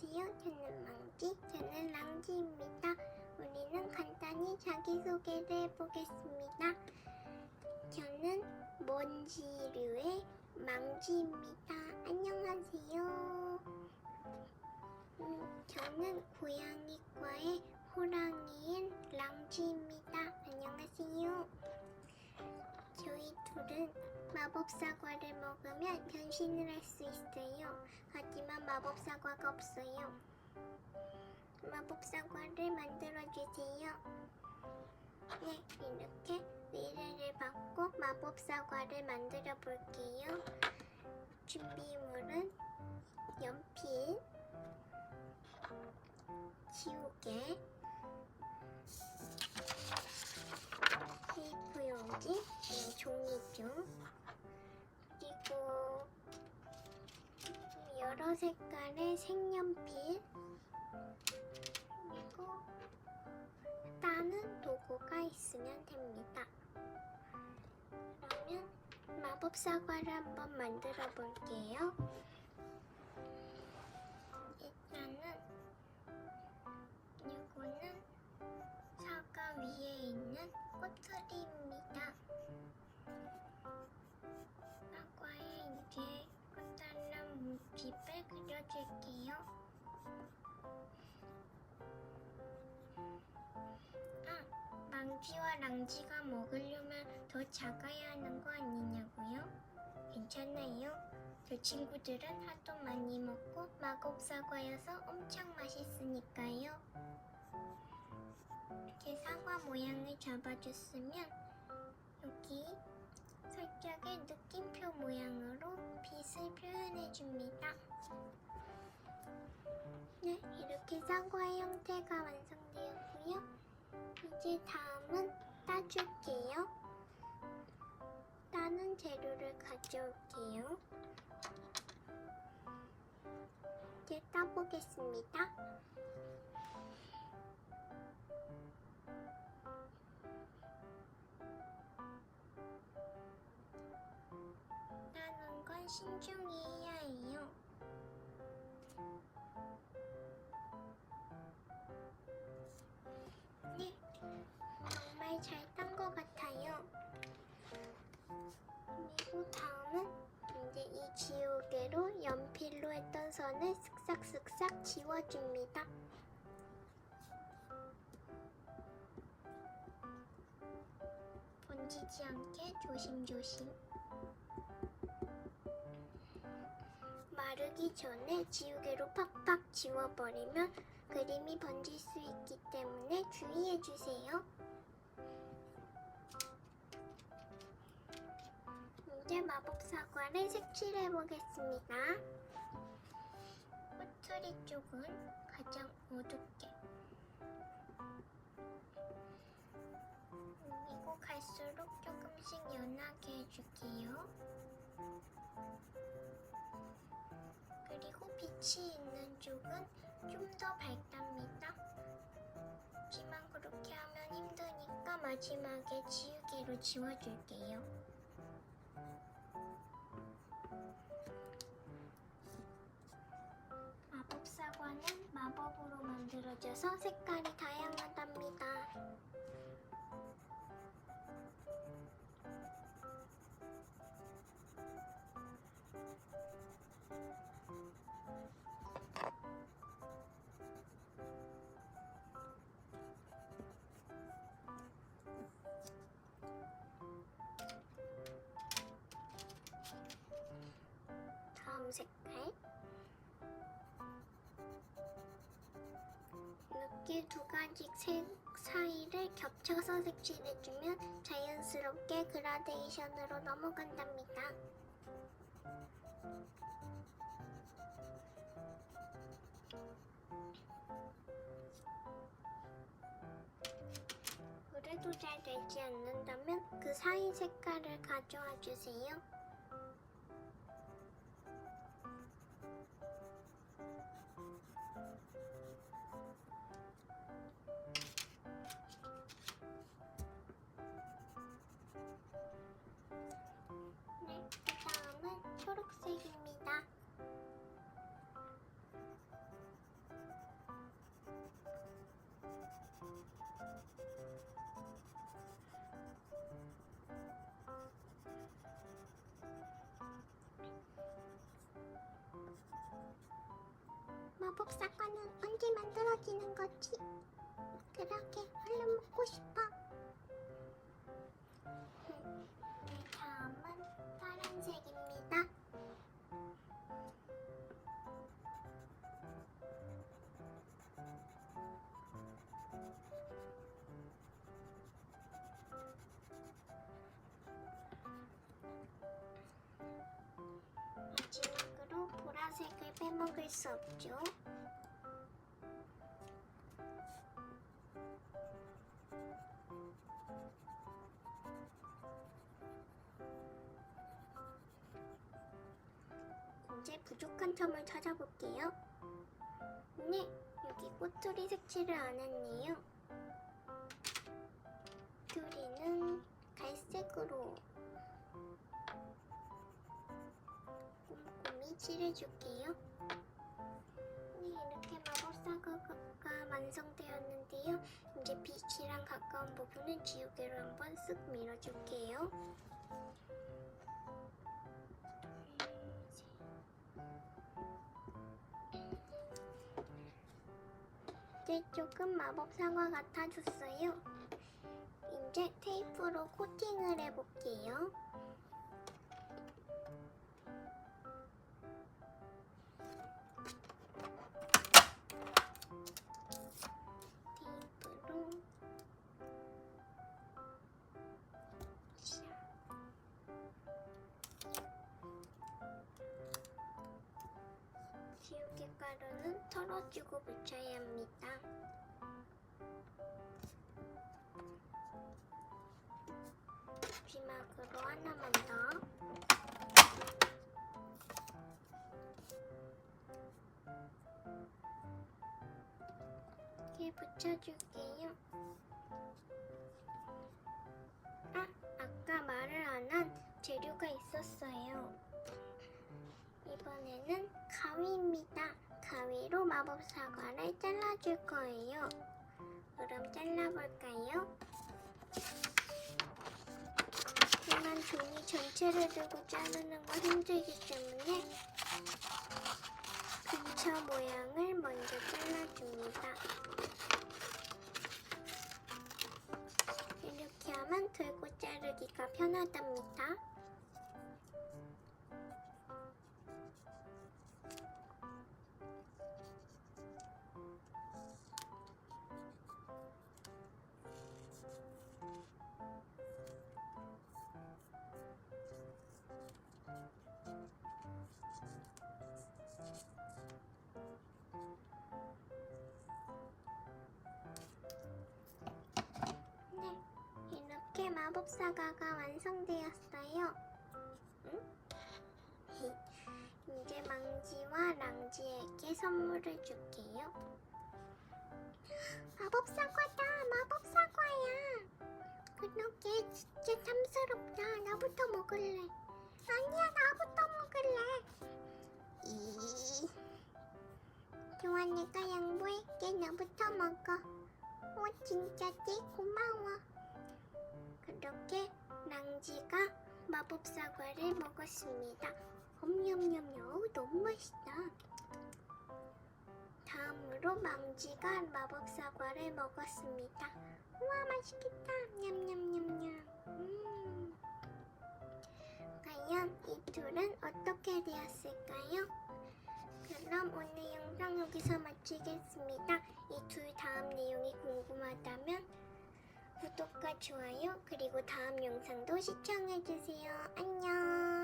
안녕하세요. 저는 망지, 저는 랑지입니다. 우리는 간단히 자기소개를 해보겠습니다. 저는 먼지류의 망지입니다. 안녕하세요. 음, 저는 고양이 둘은 마법 사과를 먹으면 변신을 할 수 있어요. 하지만 마법 사과가 없어요. 마법 사과를 만들어 주세요. 네, 이렇게 의뢰를 받고 마법 사과를 만들어 볼게요. 준비물은 연필, 지우개, 용지, 음, 종이죠. 그리고 여러 색깔의 색연필 그리고 따는 도구가 있으면 됩니다. 그러면 마법 사과를 한번 만들어 볼게요. 그려줄게요. 아, 망지와 랑지가 먹으려면 더 작아야 하는 거 아니냐고요? 괜찮아요. 저 친구들은 하도 많이 먹고 마법 사과여서 엄청 맛있으니까요. 이렇게 사과 모양을 잡아줬으면 여기 살짝의 느낌표 모양으로 빛을 표현해 줍니다. 네, 이렇게 사과의 형태가 완성되었고요. 이제 다음은 따줄게요. 따는 재료를 가져올게요. 이제 따보겠습니다. 신중히 해야 해요. 네, 정말 잘 딴 것 같아요. 그리고 다음은 이제 이 지우개로 연필로 했던 선을 쓱싹쓱싹 지워줍니다. 번지지 않게 조심조심. 마르기 전에 지우개로 팍팍 지워버리면 그림이 번질 수 있기 때문에 주의해주세요. 이제 마법 사과를 색칠해 보겠습니다. 꼬투리 쪽은 가장 어둡게 그리고 갈수록 조금씩 연하게 해줄게요. 빛이 있는 쪽은 좀 더 밝답니다. 하지만 그렇게 하면 힘드니까 마지막에 지우개로 지워줄게요. 마법 사과는 마법으로 만들어져서 색깔이 다양하답니다. 색깔 이렇게 두 가지 색 사이를 겹쳐서 색칠해주면 자연스럽게 그라데이션으로 넘어간답니다. 그래도 잘 되지 않는다면 그 사이 색깔을 가져와 주세요. 초록색입니다. 마법사과는 언제 만들어지는 거지? 그렇게 먹을 수 없죠. 이제 부족한 점을 찾아볼게요. 네, 여기 꼬투리 색칠을 안 했네요. 꼬투리는 갈색으로 칠해줄게요. 네, 이렇게 마법사과가 완성되었는데요. 이제 빛이랑 가까운 부분은 지우개로 한번 쓱 밀어줄게요. 이제 조금 마법사과 같아졌어요. 이제 테이프로 코팅을 해볼게요. 붙여줄게요. 아, 아까 말을 안 한 재료가 있었어요. 이번에는 가위입니다. 가위로 마법 사과를 잘라줄 거예요. 그럼 잘라볼까요? 하지만 종이 전체를 들고 자르는 건 힘들기 때문에 근처 모양을 먼저 잘라줍니다. 이렇게 하면 들고 자르기가 편하답니다. 마법 사과가 완성되었어요. 응? 이제 망지와 랑지에게 선물을 줄게요. 마법 사과다, 마법 사과야. 그렇게 진짜 탐스럽다. 나부터 먹을래. 아니야, 나부터 먹을래. 이. 좋아, 내가 양보할게. 나부터 먹어. 어, 진짜지? 고마워. 마법 사과를 먹었습니다. 험냠냠냠, 어우, 너무 맛있다. 다음으로 망지가 마법 사과를 먹었습니다. 우와, 맛있겠다. 냠냠냠냠. 음. 과연 이 둘은 어떻게 되었을까요? 그럼 오늘 영상 여기서 마치겠습니다. 이 둘 다음 내용이 궁금하다면 구독과 좋아요 그리고 다음 영상도 시청해주세요. 안녕.